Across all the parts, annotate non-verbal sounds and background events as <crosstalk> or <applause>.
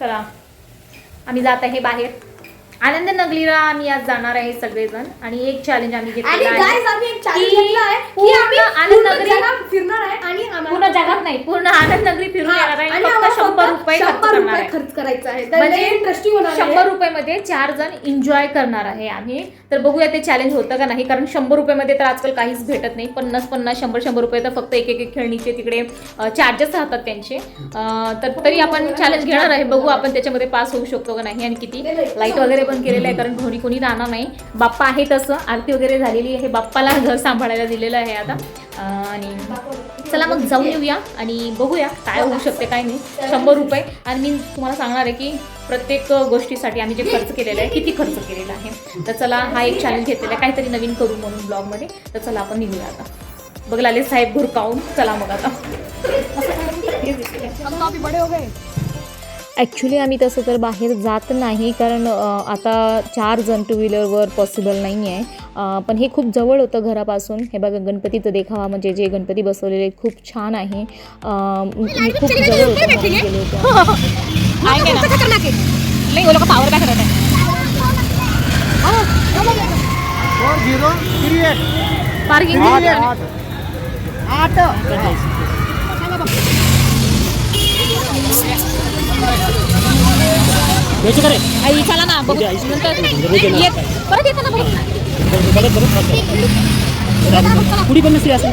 चला. आम्ही जात आहे बाहेर. आनंद नगरीला आम्ही आज जाणार आहे सगळेजण आणि एक चॅलेंज आम्ही आणि घेतलेलं आहे गाईज आम्ही एक चॅलेंज की घेतला आहे की पूर्ण आम्ही आनंद पूर्ण नगरी- जगात फिरणार आहे आणि आम्हाला- पूर्ण जगात नाही पूर्ण आनंद नगरी फिरून हा, येणार आहे. आणि फक्त आम्हाला शंभर रुपये खर्च शंभर करणार रुपये आहे. खर्च करायचा आहे. तर म्हणजे इंटरेस्टिंग होणार आहे. शंभर रुपयामध्ये चार जण एन्जॉय करणार आहे आम्ही. तर बघूया ते चॅलेंज होतं का नाही. कारण शंभर रुपयामध्ये तर आजकाल काहीच भेटत नाही. पन्नास पन्नास शंभर शंभर रुपये तर फक्त एक एक खेळणीचे तिकडे चार्जेस राहतात त्यांचे. तर तरी आपण चॅलेंज घेणार आहे. बघू आपण त्याच्यामध्ये पास होऊ शकतो का नाही आणि किती. लाइट वगैरे पण केलेलं आहे कारण धोनी कोणी राहणार नाही. बाप्पा आहे तसं. आरती वगैरे झालेली आहे. बाप्पाला घर सांभाळायला दिलेलं आहे आता. आणि चला मग जाऊन येऊया आणि बघूया काय होऊ शकते काय नाही. शंभर रुपये. आणि मी तुम्हाला सांगणार आहे की प्रत्येक गोष्टीसाठी आम्ही जे खर्च केलेला आहे किती खर्च केलेला आहे. तर चला हा एक चॅलेंज घेतलेला आहे. काहीतरी नवीन करू म्हणून ब्लॉगमध्ये तर चला आपण निघूया आता. बघ लाले साहेब घुरकावून चला मग आता. ॲक्च्युली आम्ही तसं तर बाहेर जात नाही कारण आता चार जण टू व्हीलरवर पॉसिबल नाही आहे पण हे खूप जवळ होतं घरापासून. हे बघा गणपतीचं देखावा म्हणजे जे गणपती बसवलेले खूप छान आहे. खूप जवळ होतं गेले होते. आएंगे ना नहीं वो लोग का पावर बैक रहता है four zero three eight parking आठ आठ आई चला ना बघू नंतर येत परत येतं ना बघू पुढी पण नसली असेल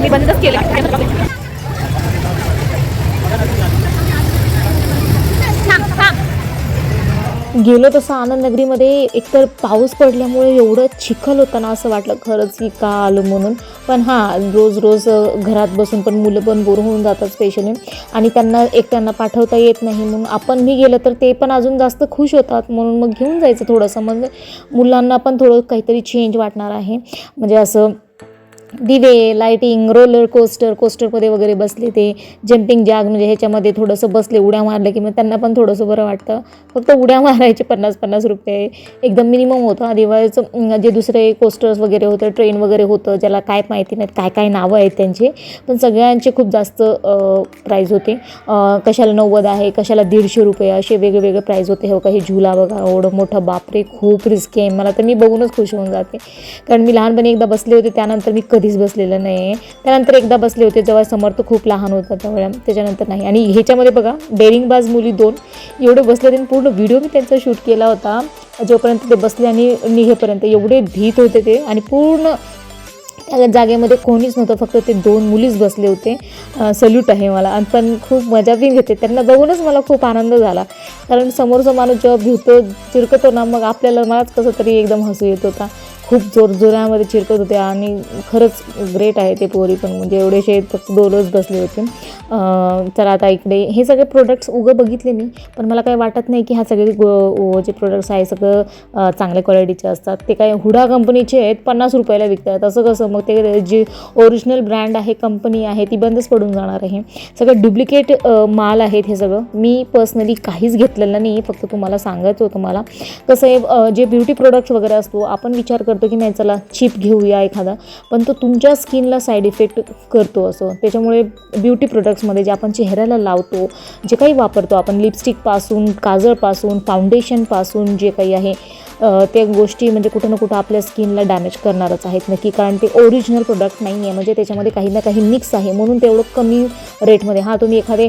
मी बंदच केला. गेलो तसं आनंद नगरीमध्ये एकतर पाऊस पडल्यामुळे एवढं चिखल होतं ना असं वाटलं खरंच की का आलो म्हणून. पण हां रोज रोज घरात बसून पण मुलं पण बोर होऊन जातात स्पेशली आणि त्यांना एकट्यांना पाठवता येत नाही म्हणून. आपण मी गेलं तर ते पण अजून जास्त खुश होतात म्हणून मग घेऊन जायचं थोडंसं. म्हणजे मुलांना पण थोडं काहीतरी चेंज वाटणार आहे. म्हणजे असं दिवे लाईटिंग रोलर कोस्टर कोस्टरमध्ये वगैरे बसले ते. जम्पिंग जॅग म्हणजे ह्याच्यामध्ये थोडंसं बसले उड्या मारल्या की मग त्यांना पण थोडंसं बरं वाटतं. फक्त उड्या <laughs> मारायचे पन्नास पन्नास रुपये. एकदम मिनिमम होतं. आधी दिवाळीचं जे दुसरे कोस्टर्स वगैरे होतं ट्रेन वगैरे होतं ज्याला काय माहिती नाहीत काय काय नावं आहेत त्यांचे पण सगळ्यांचे खूप जास्त प्राईज होते. कशाला नव्वद आहे कशाला दीडशे रुपये असे वेगवेगळे प्राईज होते. हो काही झुला बघा एवढं मोठं बापरे खूप रिस्की आहे. मला तर मी बघूनच खुश होऊन जाते. कारण मी लहानपणी एकदा बसले होते त्यानंतर मी कधीच बसलेलं नाही आहे त्यानंतर एकदा बसले होते जेव्हा समर्थ खूप लहान होता त्यावेळेला त्याच्यानंतर नाही. आणि ह्याच्यामध्ये बघा डेअरिंगबाज मुली दोन. एवढे बसले त्यांनी आणि पूर्ण व्हिडिओ मी त्यांचा शूट केला होता. जोपर्यंत ते बसले आणि निघेपर्यंत एवढे भीत होते ते. आणि पूर्ण त्या जागेमध्ये कोणीच नव्हतं फक्त ते दोन मुलीच बसले होते. सल्यूट आहे मला. आणि पण खूप मजा बी घेते. त्यांना बघूनच मला खूप आनंद झाला. कारण समोरचा माणूस जेव्हा भिवतो चिरकतो ना मग आपल्याला मलाच कसं तरी एकदम हसू येत होता. खूप जोरजोरामध्ये चिरकत होते आणि खरंच ग्रेट आहे ते पोरी पण. म्हणजे एवढेसे फक्त दोनच बसले होते. तर आता इकडे हे सगळे प्रोडक्ट्स उगं बघितले मी पण मला काही वाटत नाही की हा सगळे गो- ओ- जे प्रोडक्ट्स आहे सगळं चांगल्या क्वालिटीचे असतात. ते काय हुडा कंपनीचे आहेत पन्नास रुपयाला विकतात. असं कसं मग ते जी ओरिजिनल ब्रँड आहे कंपनी आहे ती बंदच पडून जाणार आहे. सगळं डुप्लिकेट माल आहेत हे सगळं. मी पर्सनली काहीच घेतलेलं नाही फक्त तुम्हाला सांगायचं होतं मला. कसं आहे जे ब्युटी प्रोडक्ट्स वगैरे असतो आपण विचार करतो की नाही चला चिप घेऊया एखादा. पण तो तुमच्या स्किनला साईड इफेक्ट करतो असं. त्याच्यामुळे ब्युटी प्रोडक्ट्समध्ये जे आपण चेहऱ्याला लावतो जे काही वापरतो आपण लिपस्टिकपासून काजळपासून फाउंडेशनपासून जे काही आहे त्या गोष्टी म्हणजे कुठं ना कुठं आपल्या स्किनला डॅमेज करणारच आहेत नक्की. कारण ते ओरिजिनल प्रोडक्ट नाही आहे म्हणजे त्याच्यामध्ये काही ना काही मिक्स आहे. म्हणून तेवढं कमी रेटमध्ये हां तुम्ही एखादे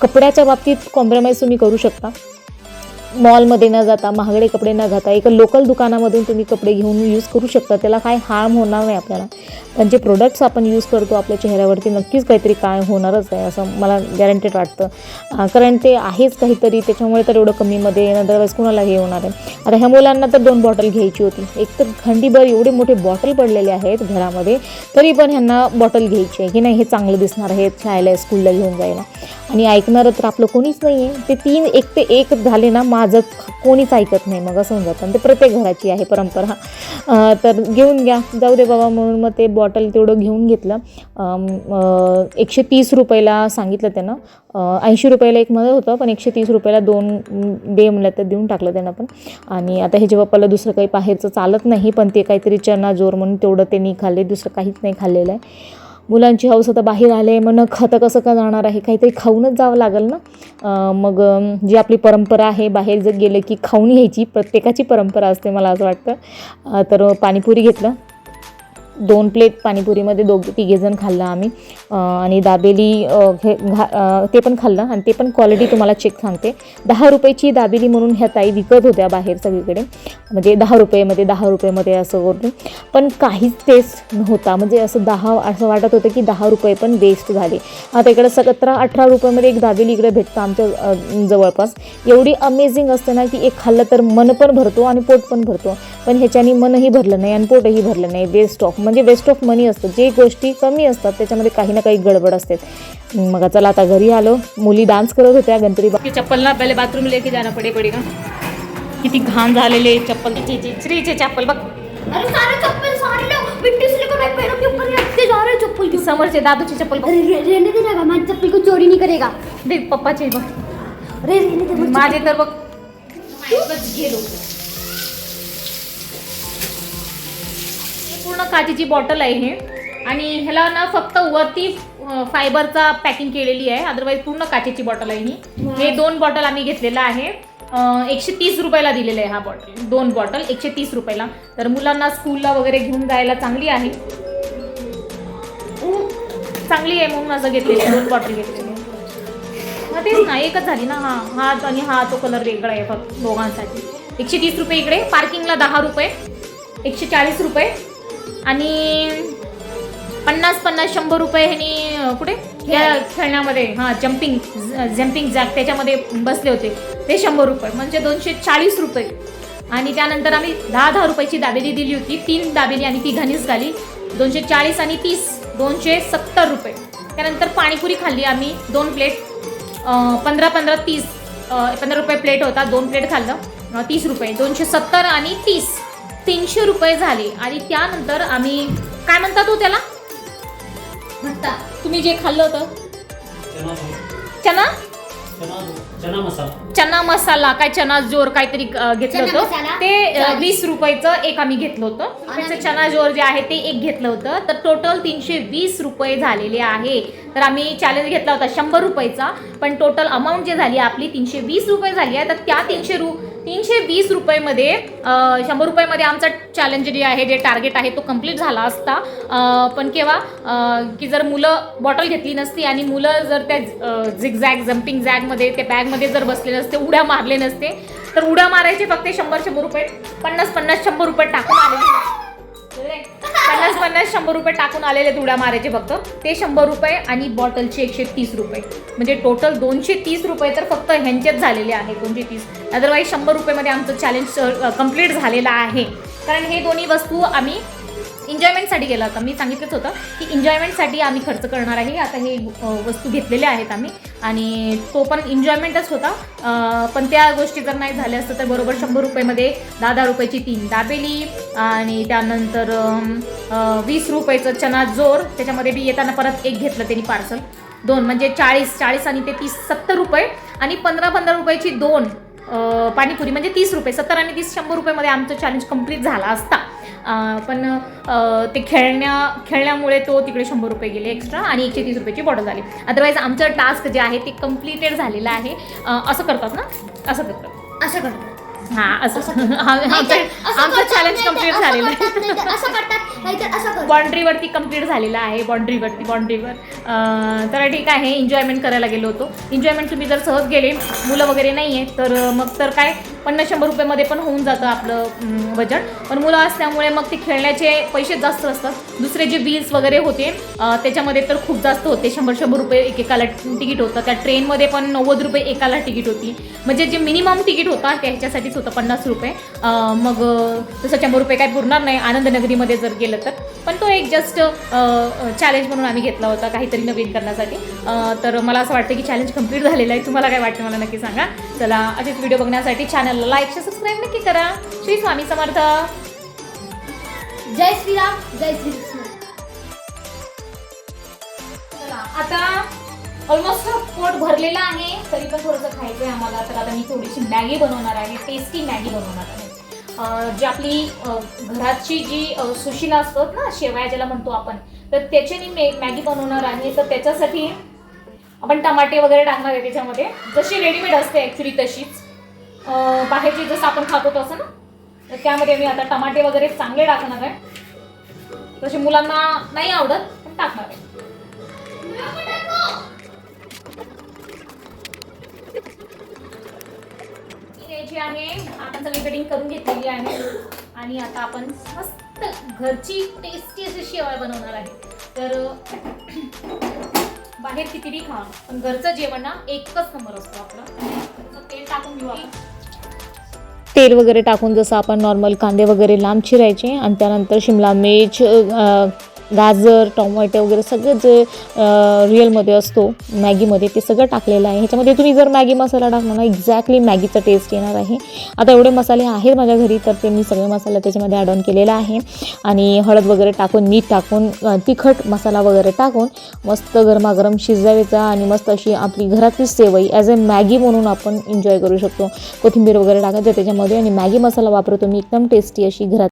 कपड्याच्या बाबतीत कॉम्प्रोमाइज तुम्ही करू शकता. मॉलमध्ये न जाता महागडे कपडे न घाता एका लोकल दुकानामधून तुम्ही कपडे घेऊन यूज करू शकता. त्याला काय हार्म होणार नाही आपल्याला. पण जे प्रोडक्ट्स आपण यूज करतो आपल्या चेहऱ्यावरती नक्कीच काहीतरी काय होणारच आहे असं मला गॅरंटेड वाटतं. कारण ते आहेच काहीतरी त्याच्यामुळे तर एवढं कमीमध्ये अदरवाईज कुणाला हे होणार आहे. आता ह्या मुलांना तर दोन बॉटल घ्यायची होती. एक तर खंडीभर एवढे मोठे बॉटल पडलेले आहेत घरामध्ये तरी पण ह्यांना बॉटल घ्यायची आहे की नाही हे चांगलं दिसणार आहे शाळेला स्कूलला घेऊन जायला. आणि ऐकणारं तर आपलं कोणीच नाही आहे ते तीन एक ते एक झाले ना माझं कोणीच ऐकत नाही मग असं होऊन जातं. आणि ते प्रत्येक घराची आहे परंपरा. तर घेऊन घ्या. जाऊ दे बाबा म्हणून मग ते बॉटल तेवढं घेऊन घेतलं. एकशे तीस रुपयाला सांगितलं त्यानं. ऐंशी रुपयाला एक म्हणत होतं पण एकशे तीस रुपयाला दोन डे दे म्हणलं तर देऊन टाकलं त्यानं पण. आणि आता ह्याच्या बाप्पाला दुसरं काही बाहेरचं चालत नाही पण ते काहीतरी चना जोर म्हणून तेवढं त्यांनी खाल्ले दुसरं काहीच नाही खाल्लेलं आहे. मुलांची हौस आता बाहेर आले मग न खाता कसं का जाणार आहे? काहीतरी खाऊनच जावं लागेल ना? मग जी आपली परंपरा आहे बाहेर जर गेलं की खाऊन घ्यायची प्रत्येकाची परंपरा असते मला असं वाटतं. तर पाणीपुरी घेतलं. दोन प्लेट पाणीपुरीमध्ये दोघ तिघेजण खाल्लं आम्ही. आणि दाबेली अं, घा ते पण खाल्लं आणि ते पण क्वालिटी तुम्हाला चेक सांगते. दहा रुपयाची दाबेली म्हणून ह्या ताई विकत होत्या बाहेर सगळीकडे. म्हणजे दहा रुपयेमध्ये दहा रुपयेमध्ये असं करून पण काहीच टेस्ट नव्हता. म्हणजे असं दहा असं वाटत होतं की दहा रुपये पण वेस्ट झाले. आता इकडे सतरा अठरा रुपयामध्ये एक दाबेली इकडे भेटतं आमच्या जवळपास. एवढी अमेझिंग असते ना की एक खाल्लं तर मन पण भरतो आणि पोट पण भरतो. पण ह्याच्यानी मनही भरलं नाही आणि पोटही भरलं नाही. वेस्ट ऑफ म्हणजे वेस्ट ऑफ मनी असतं. जे गोष्टी कमी असतात त्याच्यामध्ये काही ना काही गडबड असते. मग चला आता घरी आलो. मुली डान्स करत होत्या गणपती बा कि चप्पल ना पहले बाथरूम लेके जाना पड़े पड़ेगा किती घाण झालेले चप्पल. श्रीचे श्रीचे चप्पल बघ. अरे सारे चप्पल सारे लोग मिट्टी से लेकर मैं पैरों के ऊपर रखते जा रहे हैं समोरचे दादूची चप्पल रहने देना हमारी चप्पल को चोरी नहीं करेगा. पप्पाचे बघ. अरे मुझे। माझे तर बघ. गेलो. पूर्ण काचेची बॉटल आहे हे. आणि ह्याला ना फक्त वरती फायबरचा पॅकिंग केलेली आहे. अदरवाईज पूर्ण काचेची बॉटल आहे ही. हे दोन बॉटल आम्ही घेतलेला आहे. एकशे तीस रुपयाला दिलेला आहे हा बॉटल. दोन बॉटल एकशे तीस रुपयाला. तर मुलांना स्कूलला वगैरे घेऊन जायला चांगली आहे. चांगली आहे म्हणून असं घेतलेली आहे, दोन बॉटल घेतलेली. हा तेच ना एकच झाली ना. हा हा आणि हा तो कलर वेगळा आहे फक्त दोघांसाठी. एकशे तीस रुपये इकडे. पार्किंगला दहा रुपये. एकशे चाळीस रुपये. आणि पन्नास पन्नास शंभर रुपये ह्यानी कुठे? या खेळण्यामध्ये हां जम्पिंग जम्पिंग जॅक त्याच्यामध्ये बसले होते. ते शंभर रुपये म्हणजे दोनशे चाळीस रुपये. आणि त्यानंतर आम्ही दहा दहा रुपयाची दाबेली दिली होती तीन दाबेली आणि तिघांनीच झाली. दोनशे चाळीस आणि तीस दोनशे सत्तर रुपये. त्यानंतर पाणीपुरी खाल्ली आम्ही दोन प्लेट पंधरा पंधरा तीस पंधरा रुपये प्लेट होता दोन प्लेट खाल्लं तीस रुपये दोनशे सत्तर आणि तीस. तीनशे रुपये झाले आणि त्यानंतर आम्ही काय म्हणतात तो त्याला? भट्टा तुम्ही जे खाल्लं होतं. चना चना? मसाला. चना मसाला काय चना जोर काहीतरी घेतलं होतं? ते. वीस रुपयाचं एक आम्ही घेतलं होतं. त्याचं चना जोर जे आहे ते एक घेतलं होतं. तर टोटल तीनशे वीस रुपये झालेले आहे. तर आम्ही चॅलेंज घेतला होता शंभर रुपयाचा. पण टोटल अमाऊंट जे झाली आपली तीनशे वीस रुपये झाली आहे. तर त्या तीनशे रु तीनशे वीस रुपयेमध्ये शंभर रुपयामध्ये आमचा चॅलेंज जे आहे जे टार्गेट आहे तो कंप्लीट झाला असता. पण केव्हा की जर मुलं बॉटल घेतली नसती आणि मुलं जर त्या झिगझॅग जम्पिंग झॅगमध्ये त्या बॅगमध्ये जर बसले नसते उड्या मारले नसते तर उड्या मारायचे फक्त शंभर शंभर रुपये पन्नास पन्नास शंभर रुपये टाकून आलेले. पन्नास पन्नास शंभर रुपये टाकून आलेले धुडा मारायचे फक्त. ते शंभर रुपये आणि बॉटलचे एकशे तीस रुपये. म्हणजे टोटल दोनशे तीस रुपये तर फक्त ह्यांचेच झालेले आहेत दोनशे तीस. अदरवाईज शंभर रुपयेमध्ये आमचं चॅलेंज कंप्लीट झालेलं आहे. कारण हे दोन्ही वस्तू आम्ही एन्जॉयमेंटसाठी गेला होता. मी सांगितलंच होतं की एन्जॉयमेंटसाठी आम्ही खर्च करणार आहे. आता हे वस्तू घेतलेल्या आहेत आम्ही. आणि तो पण एन्जॉयमेंटच होता. पण त्या गोष्टी जर नाही झाल्या असतं तर बरोबर शंभर रुपयेमध्ये दहा दहा रुपयाची तीन दाबेली. आणि त्यानंतर वीस रुपयाचं चना जोर. त्याच्यामध्ये बी येताना परत एक घेतलं त्यांनी पार्सल दोन म्हणजे चाळीस चाळीस आणि ते तीस सत्तर रुपये. आणि पंधरा पंधरा रुपयाची दोन पाणीपुरी म्हणजे तीस रुपये. सत्तर आणि तीस शंभर रुपयेमध्ये आमचं चॅलेंज कंप्लीट झाला असता. पण ते खेळण्या खेळण्यामुळे तो तिकडे शंभर रुपये गेले एक्स्ट्रा आणि एकशे तीस रुपयाची बॉटल झाली. अदरवाईज आमचं टास्क जे आहे ते कम्प्लिटेड झालेलं आहे. असं करतात ना? असं करतात. असं करतो हा असं. आमचं चॅलेंज कंप्लीट झालेलं आहे. करतात करतात. बाँड्रीवरती कंप्लीट झालेलं आहे बाँड्रीवरती बाँड्रीवर तर ठीक आहे एन्जॉयमेंट करायला गेलो होतो. एन्जॉयमेंट तुम्ही जर सहज गेले मुलं वगैरे नाही आहे तर मग तर काय? पन्नास शंभर रुपयेमध्ये पण होऊन जातं आपलं वजन. पण मुलं असल्यामुळे मग ते खेळण्याचे पैसे जास्त असतात. दुसरे जे बिल्स वगैरे होते त्याच्यामध्ये तर खूप जास्त होते. शंभर शंभर रुपये एकेकाला तिकीट होतं. त्या ट्रेनमध्ये पण नव्वद रुपये एकाला तिकीट होती. म्हणजे जे मिनिमम तिकीट होता त्या ह्याच्यासाठीच होतं पन्नास रुपये. मग तसं शंभर रुपये काय पुरणार नाही. आनंदनगरीमध्ये जर गेलं तर. पण तो एक जस्ट चॅलेंज म्हणून आम्ही घेतला होता काहीतरी नवीन करण्यासाठी. तर मला असं वाटतं की चॅलेंज कंप्लीट झालेलं आहे. तुम्हाला काय वाटतं? मला नक्की सांगा. चला असेच व्हिडिओ बघण्यासाठी छान चॅनलला लाईक सबस्क्राईब नक्की करा. श्री स्वामी समर्थ. जय श्रीराम जय श्री कृष्ण आता ऑलमोस्ट पोट भरलेलं आहे. तरी पण थोडंसं खायचं आहे आम्हाला. तर आता मी थोडीशी मॅगी बनवणार आहे. टेस्टी मॅगी बनवणार आहे. जी आपली घराची जी सुशीला सुशिला असतात ना शेवया ज्याला म्हणतो आपण तर त्याच्यानी मे मॅगी बनवणार आहे. तर त्याच्यासाठी आपण टमाटे वगैरे टाकणार आहे त्याच्यामध्ये. जशी रेडीमेड असते ॲक्च्युली तशीच. बाहेरची जसं आपण खातो तसं ना? तर त्यामध्ये मी आता टमाटे वगैरे चांगले टाकणार आहे. तसे मुलांना नाही आवडत पण टाकणार आहे. जी आहे. आपण सगळी कटिंग करून घेतलेली आहे. आणि आता आपण मस्त घरची टेस्टी अशी शेवाळ बनवणार आहे. तर बाहेर कितीही खा पण घरचं जेवण ना एकच नंबर असतो आपलं. तेल टाकून घेऊ आपण. तेल वगैरे टाकून जसं आपण नॉर्मल कांदे वगैरे लांब चिरायचे आणि त्यानंतर शिमला मिर्च गाजर टोमॅटो वगैरे सगळं जे रिअलमध्ये असतो मॅगीमध्ये ते सगळं टाकलेलं आहे. ह्याच्यामध्ये तुम्ही जर मॅगी मसाला टाकला ना एक्झॅक्टली मॅगीचा टेस्ट येणार आहे. आता एवढे मसाले आहेत माझ्या घरी तर ते मी सगळे मसाला त्याच्यामध्ये ॲड ऑन केलेला आहे. आणि हळद वगैरे टाकून मीठ टाकून तिखट मसाला वगैरे टाकून मस्त गरमागरम शिजवायचा आणि मस्त अशी आपली घरातली सेवई ॲज अ मॅगी म्हणून आपण एन्जॉय करू शकतो. कोथिंबीर वगैरे टाकायचं त्याच्यामध्ये आणि मॅगी मसाला वापरतो मी एकदम टेस्टी अशी घरात